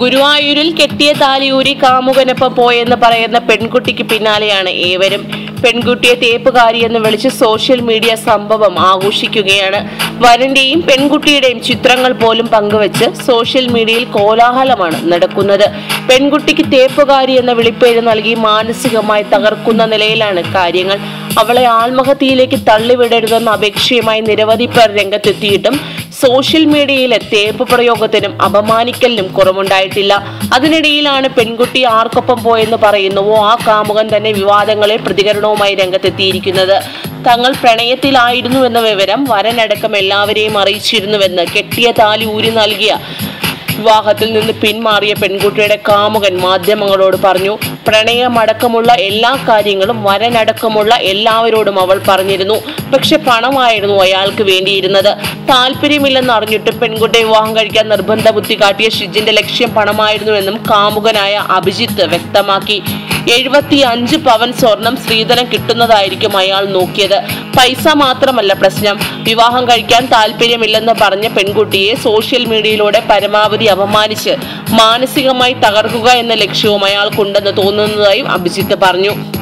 ഗുരുവായൂരിൽ കെട്ടിയ താലിയൂരി കാമുകനൊപ്പം പോയെന്ന് പറയുന്ന പെൺകുട്ടിക്ക് പിന്നാലെയാണ് ഏവരും. പെൺകുട്ടിയെ തേപ്പുകാരി എന്ന് വിളിച്ച് സോഷ്യൽ മീഡിയ സംഭവം ആഘോഷിക്കുകയാണ്. വരന്റെയും പെൺകുട്ടിയുടെയും ചിത്രങ്ങൾ പോലും പങ്കുവച്ച് സോഷ്യൽ മീഡിയയിൽ കോലാഹലമാണ് നടക്കുന്നത്. പെൺകുട്ടിക്ക് തേപ്പുകാരി എന്ന വിളിപ്പേര് നൽകി മാനസികമായി തകർക്കുന്ന നിലയിലാണ് കാര്യങ്ങൾ. അവളെ ആത്മഹത്യയിലേക്ക് തള്ളിവിടരുതെന്ന അപേക്ഷയുമായി നിരവധി പേർ രംഗത്തെത്തിയിട്ടും സോഷ്യൽ മീഡിയയിലെ തേപ്പ് പ്രയോഗത്തിനും അപമാനിക്കലിനും കുറവുണ്ടായിട്ടില്ല. അതിനിടയിലാണ് പെൺകുട്ടി ആർക്കൊപ്പം പോയെന്ന് പറയുന്നുവോ? ആ കാമുകൻ തന്നെ വിവാദങ്ങളിൽ പ്രതികരണവുമായി രംഗത്തെത്തിയിരിക്കുന്നത്. തങ്ങൾ പ്രണയത്തിലായിരുന്നു എന്ന വിവരം വരനടക്കം എല്ലാവരെയും അറിയിച്ചിരുന്നുവെന്ന് കെട്ടിയ താലി ഊരി നൽകിയ വിവാഹത്തിൽ നിന്ന് പിന്മാറിയ പെൺകുട്ടിയുടെ കാമുകൻ മാധ്യമങ്ങളോട് പറഞ്ഞു പ്രണയമടക്കമുള്ള എല്ലാ കാര്യങ്ങളും വരനടക്കമുള്ള എല്ലാവരോടും അവൾ പറഞ്ഞിരുന്നു. പക്ഷെ പണമായിരുന്നു അയാൾക്ക് വേണ്ടിയിരുന്നത്. താല്പര്യമില്ലെന്ന് അറിഞ്ഞിട്ട് പെൺകുട്ടിയെ വിവാഹം കഴിക്കാൻ നിർബന്ധ ബുദ്ധി കാട്ടിയ ഷിജിന്റെ ലക്ഷ്യം പണമായിരുന്നുവെന്നും കാമുകനായ അഭിജിത്ത് വ്യക്തമാക്കി. എഴുപത്തി അഞ്ച് പവൻ സ്വർണം സ്ത്രീധനം കിട്ടുന്നതായിരിക്കും അയാൾ നോക്കിയത്. പൈസ മാത്രമല്ല പ്രശ്നം. വിവാഹം കഴിക്കാൻ താല്പര്യമില്ലെന്ന് പറഞ്ഞ പെൺകുട്ടിയെ സോഷ്യൽ മീഡിയയിലൂടെ പരമാവധി അപമാനിച്ച് മാനസികമായി തകർക്കുക എന്ന ലക്ഷ്യവും അയാൾക്കുണ്ടെന്ന് തോന്നുന്നതായും അഭിജിത്ത് പറഞ്ഞു.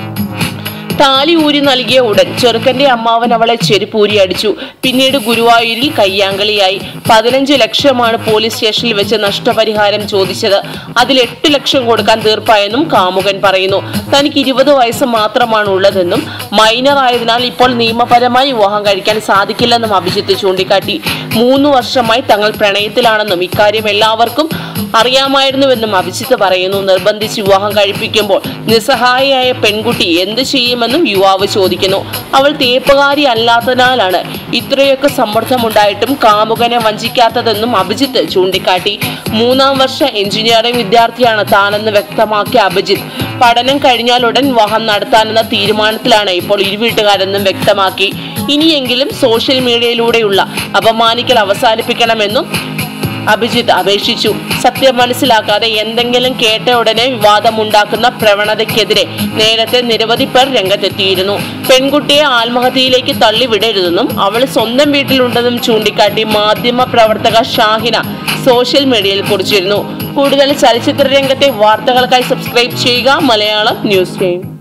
താലി ഊരി നൽകിയ ഉടൻ ചെറുക്കന്റെ അമ്മാവൻ അവളെ ചെരുപ്പൂരി അടിച്ചു. പിന്നീട് ഗുരുവായൂരിൽ കയ്യാങ്കളിയായി. പതിനഞ്ച് ലക്ഷമാണ് പോലീസ് സ്റ്റേഷനിൽ വെച്ച് നഷ്ടപരിഹാരം ചോദിച്ചത്. അതിൽ എട്ട് ലക്ഷം കൊടുക്കാൻ തീർപ്പായെന്നും കാമുകൻ പറയുന്നു. തനിക്ക് ഇരുപത് വയസ്സ് മാത്രമാണ് ഉള്ളതെന്നും മൈനർ ആയതിനാൽ ഇപ്പോൾ നിയമപരമായി വിവാഹം കഴിക്കാൻ സാധിക്കില്ലെന്നും അഭിജിത്ത് ചൂണ്ടിക്കാട്ടി. മൂന്ന് വർഷമായി തങ്ങൾ പ്രണയത്തിലാണെന്നും ഇക്കാര്യം എല്ലാവർക്കും അറിയാമായിരുന്നുവെന്നും അഭിജിത്ത് പറയുന്നു. നിർബന്ധിച്ച് വിവാഹം കഴിപ്പിക്കുമ്പോൾ നിസ്സഹായയായ പെൺകുട്ടി എന്ത് ചെയ്യുമെന്നും യുവാവ് ചോദിക്കുന്നു. അവൾ തേപ്പുകാരി അല്ലാത്തതിനാലാണ് ഇത്രയൊക്കെ സമ്മർദ്ദമുണ്ടായിട്ടും കാമുകനെ വഞ്ചിക്കാത്തതെന്നും അഭിജിത്ത് ചൂണ്ടിക്കാട്ടി. മൂന്നാം വർഷ എഞ്ചിനീയറിംഗ് വിദ്യാർത്ഥിയാണ് താനെന്ന് വ്യക്തമാക്കിയ അഭിജിത്ത്. പഠനം കഴിഞ്ഞാലുടൻ വിവാഹം നടത്താനെന്ന തീരുമാനത്തിലാണ് ഇപ്പോൾ ഇരുവീട്ടുകാരെന്നും വ്യക്തമാക്കി. ഇനിയെങ്കിലും സോഷ്യൽ മീഡിയയിലൂടെയുള്ള അപമാനിക്കൽ അവസാനിപ്പിക്കണമെന്നും അഭിജിത്ത് അപേക്ഷിച്ചു. സത്യം മനസ്സിലാക്കാതെ എന്തെങ്കിലും കേട്ട ഉടനെ വിവാദമുണ്ടാക്കുന്ന പ്രവണതയ്ക്കെതിരെ നേരത്തെ നിരവധി പേർ രംഗത്തെത്തിയിരുന്നു. പെൺകുട്ടിയെ ആത്മഹത്യയിലേക്ക് തള്ളിവിടരുതെന്നും അവൾ സ്വന്തം വീട്ടിലുണ്ടെന്നും ചൂണ്ടിക്കാട്ടി മാധ്യമ പ്രവർത്തക ഷാഹിന സോഷ്യൽ മീഡിയയിൽ കുറിച്ചിരുന്നു. കൂടുതൽ ചലച്ചിത്ര രംഗത്തെ വാർത്തകൾക്കായി സബ്സ്ക്രൈബ് ചെയ്യുക മലയാളം ന്യൂസ് ടൈം.